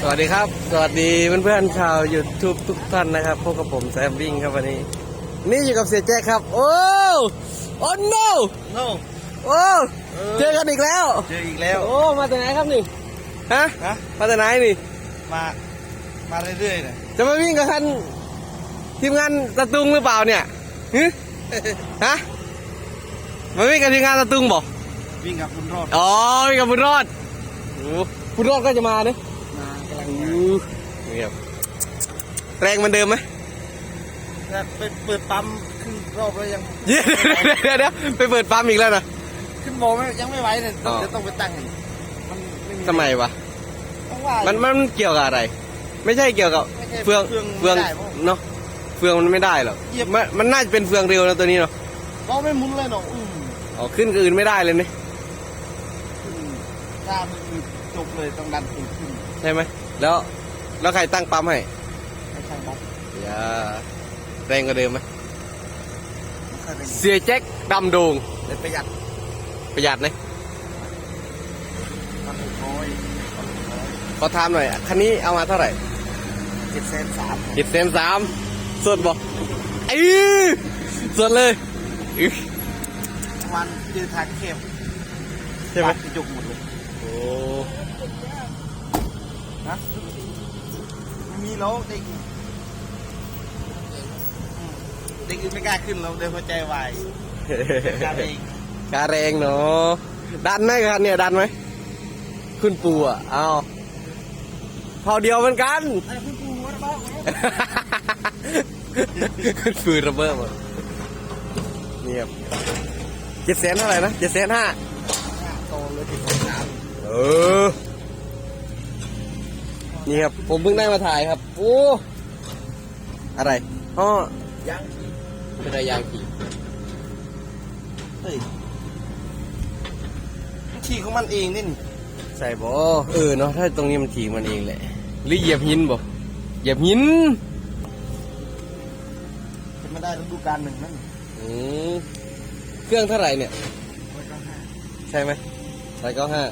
สวัสดีครับ สวัสดีเพื่อนๆชาวยูทูบทุกท่านนะครับพบกับผมแซมวิ่งครับวันนี้ นี่อยู่กับเสียแจ๊คครับ โอ้โอ้ no โน่โอ้เจอกันอีกแล้ว เจออีกแล้ว โอ้มาจากไหนครับนี่ฮะฮะมาจากไหนนี่ มามาเรื่อยๆนะจะมาวิ่งกับท่านทีมงานตะตุงหรือเปล่าเนี่ยฮึฮะมาวิ่งกับทีมงานตะตุงบอกวิ่งกับคุณรอดอ๋อวิ่งกับบุญรอดโอ้บุญรอดก็จะมาเนี่ย มากำลังเงียบแรงเหมันเดิมไหมจะไปเปิดปั๊มขึ้นรอบแล้วยังเดี๋ยวเดี๋ยวเดี๋ยวไปเปิดปั๊มอีกแล้วนะขึ้นโมไม่ยังไม่ไหวเลยต้องอ๋อเดี๋ยวต้องไปตั้งอีกมันไม่มีทำไมวะต้องว่ามันมันเกี่ยวกับอะไร ไม่ใช่เกี่ยวกับไม่ใช่เฟืองเฟืองเฟืองไม่ได้เพราะเนาะเฟืองมันไม่ได้หรอกเหยียบมันมันน่าจะเป็นเฟืองเร็วนะตัวนี้เนาะเราไม่หมุนเลยเนาะอืมอ๋อขึ้นกับอื่นไม่ได้เลยเนี่ยอืมถ้ามันอืดจบเลยต้องดันตูดขึ้นใช่ไหม แล้วแล้วใครตั้งปั๊มให้ไม่ใช่บ๊อบอย่าแรงกว่าเดิมไหมไม่ใช่เป็นเสียแจ็คดำโดงเลยประหยัดประหยัดนะทำให้น้อยขอถามหน่อยคันนี้เอามาเท่าไหร่เจ็ดแสนสามเจ็ดเซนสามสดบอกไอ้สดเลยอื้อวันเดินทางเข้มใช่ไหมปากกระจกหมดเลย โอ้ นะไม่มี แล้วเด็กอืมเด็กอื่นไม่กล้าขึ้นเราเดินหัวใจวายกล้าเองกาแรงเนาะดันไหมครับเนี่ยดันไหมขึ้นปูอะเอาเผาเดียวเหมือนกันไอ้คุณปู่วัดบ้าขึ้นฟืนระเบิดหมดนี่ครับเจ็ดแสนเท่าไหร่นะเจ็ดแสนห้าโตเลยที่สามเออ นี่ครับ ผมเพิ่งได้มาถ่ายครับ โอ้ อะไรอ๋อยังเป็นอะไรยางขี่เฮ้ยขี่ของมันเองนี่นี่ใช่บอเออเนาะถ้าตรงนี้มันขี่มันเองแหละ หรือเหยียบหินบ่เหยียบหินจะไม่ได้ฤดูการหนึ่งนั่นอืมเครื่องเท่าไหร่เนี่ยร้อยเก้าห้าใช่ไหมร้อยเก้าห้า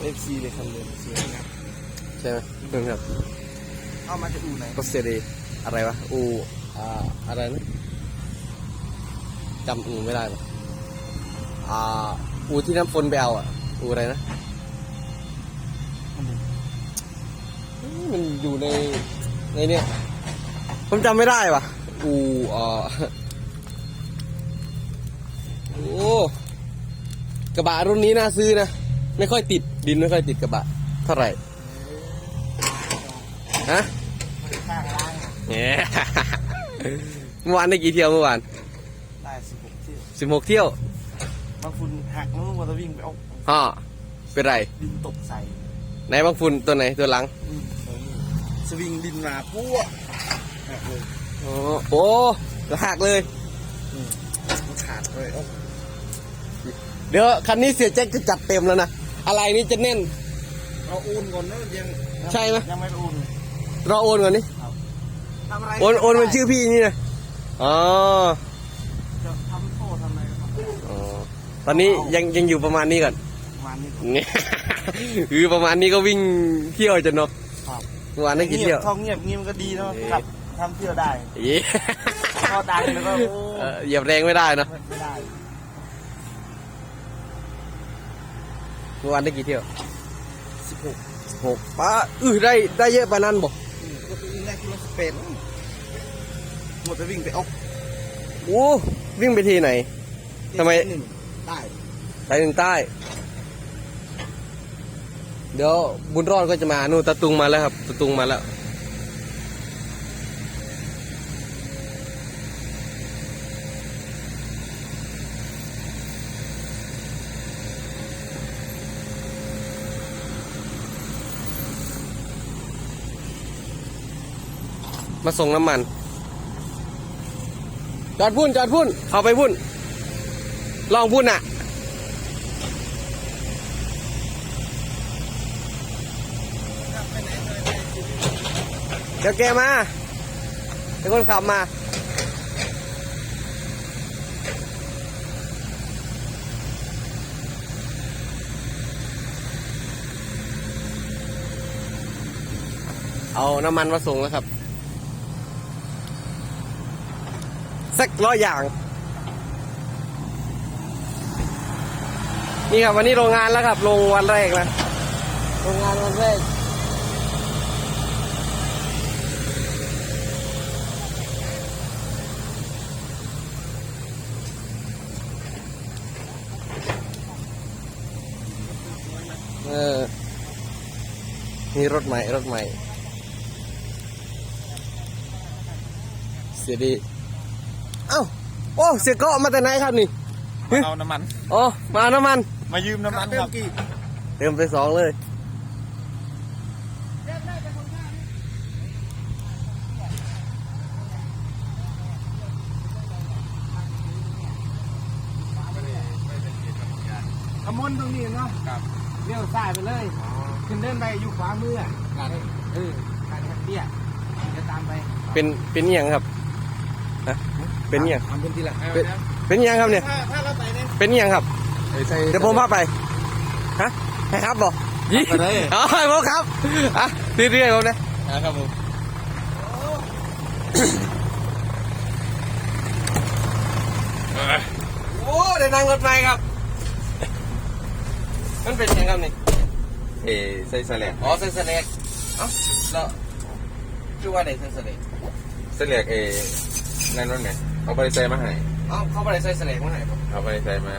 เอฟซีเลยคำเดิมสวยงามใช่ไหมเพิ่งครับเอามาจากอู่ไหนก็เซเดอะไรวะอูอ่าอะไรนะจำอูไม่ได้หรอกอ่าอูที่น้ำฝนไปเอาอะอูอะไรนะเฮ้ยมันอยู่ในในเนี่ยผมจำไม่ได้ว่ะอูอ่าโอ้กระบะรุ่นนี้น่าซื้อนะ ไม่ค่อยติดดินไม่ค่อยติดกระบะ เท่าไหร่ฮะข้างล่างอะเนี่ยเมื่อวานได้กี่เที่ยวเมื่อวานได้สิบหกเที่ยวสิบหกเที่ยวบางฝุ่นหักนู้นว่าจะวิ่งไปเอาฮ่อเป็นไรดินตกใส่ไหนบางฝุ่นตัวไหนตัวหลังอืมสวิงดินมาปั้วหักเลยโอ้โอ้แล้วหักเลยมันขาดเลยเอา เดี๋ยวคันนี้เสียแจ็คจะจัดเต็มแล้วนะ อะไรนี่จะแน่น เราโอนก่อนนะยังใช่ไหม ยังไม่โอนรอโอนก่อนนี่ทำอะไรโอนโอนเป็นชื่อพี่นี่นะอ๋อจะทำโทษทำอะไรครับอ๋อตอนนี้ยังยังอยู่ประมาณนี้ก่อนประมาณนี้เนี่ย คือประมาณนี้ก็วิ่งเที่ยวจนเนาะครับเมื่อวานได้กี่เที่ยวท้องเงียบเงียบก็ดีเนาะเอ๊ะครับทำเที่ยวได้เอ๊ะพอดังแล้วก็โอ้ เอ่อเหยียบแรงไม่ได้เนาะ ไม่ได้ เมื่อวานได้กี่เที่ยวสิบหกหกป้าอือได้ได้เยอะปานนั้นบ่ก็ไปวิ่งได้กิโลสเปนหมดไปวิ่งไปออกโอ้วิ่งไปทีไหนทำไมหนึ่งได้สายหนึ่งใต้ เดี๋ยวบุญรอดก็จะมานู่นตะตุงมาแล้วครับตะตุงมาแล้ว มาส่งน้ำมัน จอดพุ่นจอดพุ่น เข้าไปพุ่น ลองพุ่นอะ เดี๋ยวแกมาเดี๋ยวคนขับมาเอาน้ำมันมาส่งแล้วครับ สักร้อยอย่าง นี่ครับวันนี้โรงงานแล้วครับลงวันแรกแล้วโรงงานวันแรกเออนี่รถใหม่ รถใหม่ เสียดี เอ้าโอ้เสียเกาะมาแต่ไหนครับนี่เอาน้ำมันอ๋อมาน้ำมัน มายืมน้ำมันครับเติมไปสองเลยขมนตรงนี้เนาะครับเลี้ยวซ้ายไปเลยขึ้นเดินไปอยู่ขวามืออะเออการเตี้ยจะตามไป เป็นเป็นอหย่างครับ ฮะเป็นอหย่างทำเป็นทีละเป็นเป็นอหย่างครับเนี่ย ถ้าถ้าเราไปเนี่ยเป็นอหย่างครับ ใส่เดี๋ยวผมพาไป ฮะ ให้ครับบอกยี่ไปเลยอ๋อให้ผมครับ อะเรื่อยๆผมนะ นะครับผมโอ้ได้นั่งรถไฟครับ มันเป็นยังครับนี่ เอใส่แสลกอ๋อเส้นสแลกเอ้าแล้วชื่อว่าไหนเส้นสแลกแสลกเอ นั่นนั่นไงเอาไปใส่มาให้เอ้าเขาไปใส่สแลกมาไหนบ่เอาไปใส่มา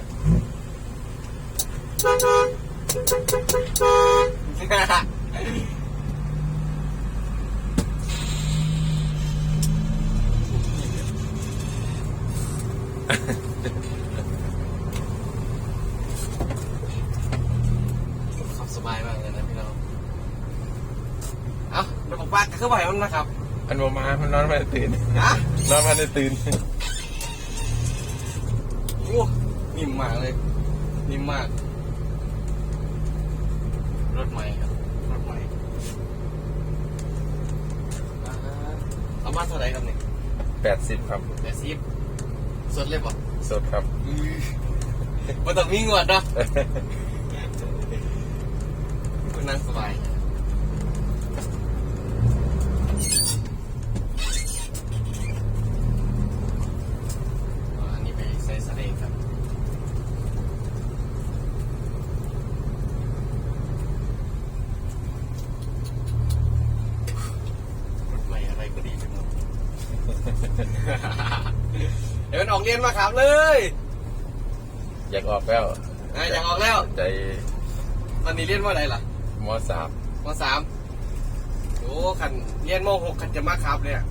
ขับสบายมากเลยนะพี่น้องเอ้าเดี๋ยวผมปากเข้าไปมันนะครับ อันโมมามันนอนไม่ได้ตื่นฮะนอนไม่ได้ตื่นโอ้นิ่มมากเลยนิ่มมาก รถใหม่ครับรถใหม่อ่าเอามาเท่าไหร่ครับเนี่ยแปดสิบครับ แปดสิบสดเลยป่ะสดครับมันต้องมีงวดเนาะ คุณนั่งสบาย เดี๋ยวมันออกเรียนมาขับเลยอยากออกแล้วอะอยากออกแล้ว ใจตอนนี้เรียนว่าอะไรล่ะมสามมสามโอ้ขันเรียนมหกขันจะมาขับเนี่ย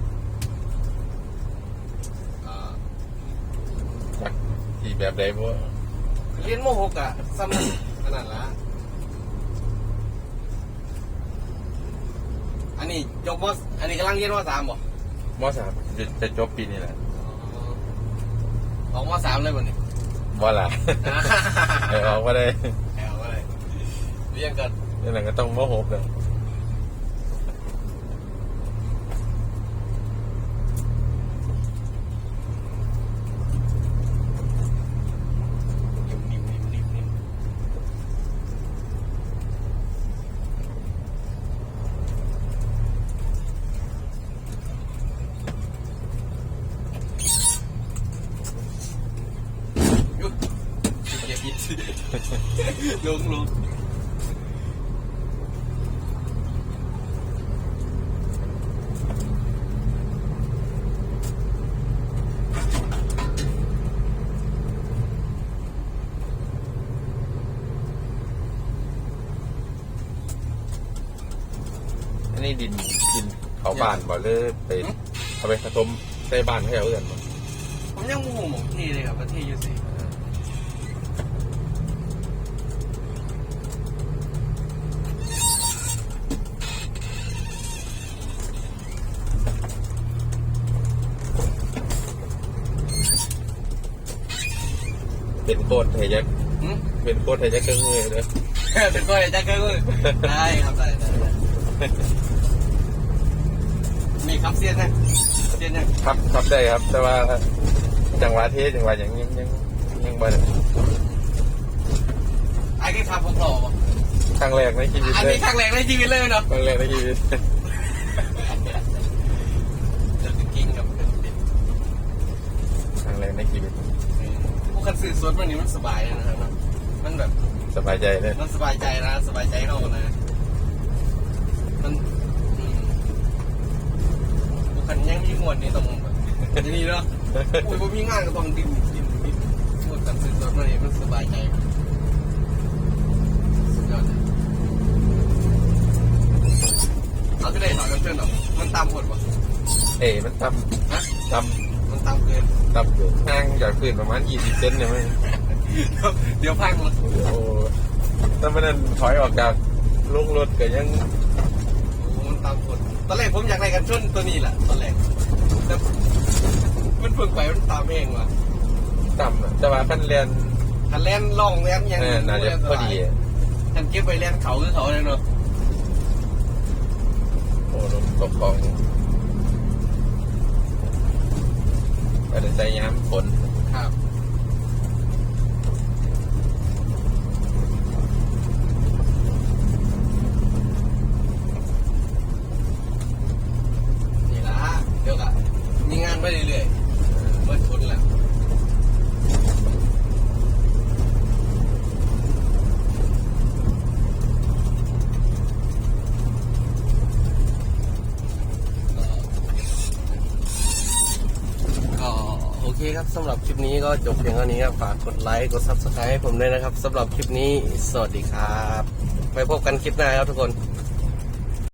อ่าจักที่แบบใดบ่เรียนมหกอะสมัยขนาดละอันนี้จบมอันนี้กำลังเรียนมสามบ่มสามจะจะจบปีนี้แหละ ออกมสามเลยบ่เนี่ยบ่ล่ะเออออกมาได้แอลอะไรเรียนกันนี่แหละก็ต้องมหกเลย ลงลงอันนี้ดินดินเขาบ้านบ่เลยไปเอาไปผสมใส่บ้านให้เอาเอื่อนบ่ผมยังโมโหหมองที่เลยครับประเทศยูสิ เป็นโคตรเทยักหืมเป็นโคตรเทยักเครื่องมือเลยเป็นตัวจะเกินได้ครับได้ได้ได้มีครับเซียนนะเซียนยังครับครับได้ครับ แต่ว่าจังหวะเทจังหวะอย่างยังยังยังบ่ได้ไอ้แค่ขับผมหล่อป่ะครั้งแรกในชีวิตอันเลยนี้ครั้งแรกในชีวิตเลยเนาะครั้งแรกในชีวิต ในชีวิต ผู้ คันสื่อสดวันนี้มันสบายนะครับเนอะมันแบบ สบายใจเลยมันสบายใจนะ สบายใจเรานะ มันอืมผู้คันยังมีมวลนี่ต้องแบบจะนี่เนาะอุ้ยผมมีงานก็ต้องดิ้นดิ้นดิ้นผู้คันสื่อสดวันนี้มันสบายใจสุดยอดเลยเอาที่ไหนถอดกันเพื่อนหรอมันตามกฎวะเอ้ยมันต่ฮะำต่ มันตามเกินำต่ำอยู่ห่างจากพื้นประมาณ20เซนเนี่ยมั้งเดี๋ยวพังมันโอ้ถ้ามันนั่นถอยออกจากลุงรถก็ยังโอ้มันตามกฎตอนแรกผมอยากได้กันชนตัวนี้แหละตอนแรกแต่มันเพิ่งไปมันตามเองว่ะต่ำอะแต่ว่าขั้นเรียนคันแล่นล่องแล่นยังเออน่าจะพอดีอะคันเก็บไปแล่นเขาคือเขาเลยเนาะโอ้ลมตกกอง แต่ย้ำฝนครับนี่ละเดี๋ยวกะมีงานไปเรื่อยๆเมื่อชนแหละก็โอเคครับ สำหรับคลิปนี้ก็จบเพียงเท่านี้ครับฝากกดไลค์กด subscribe ให้ผมด้วยนะครับสำหรับคลิปนี้สวัสดีครับ ไปพบกันคลิปหน้าครับทุกคน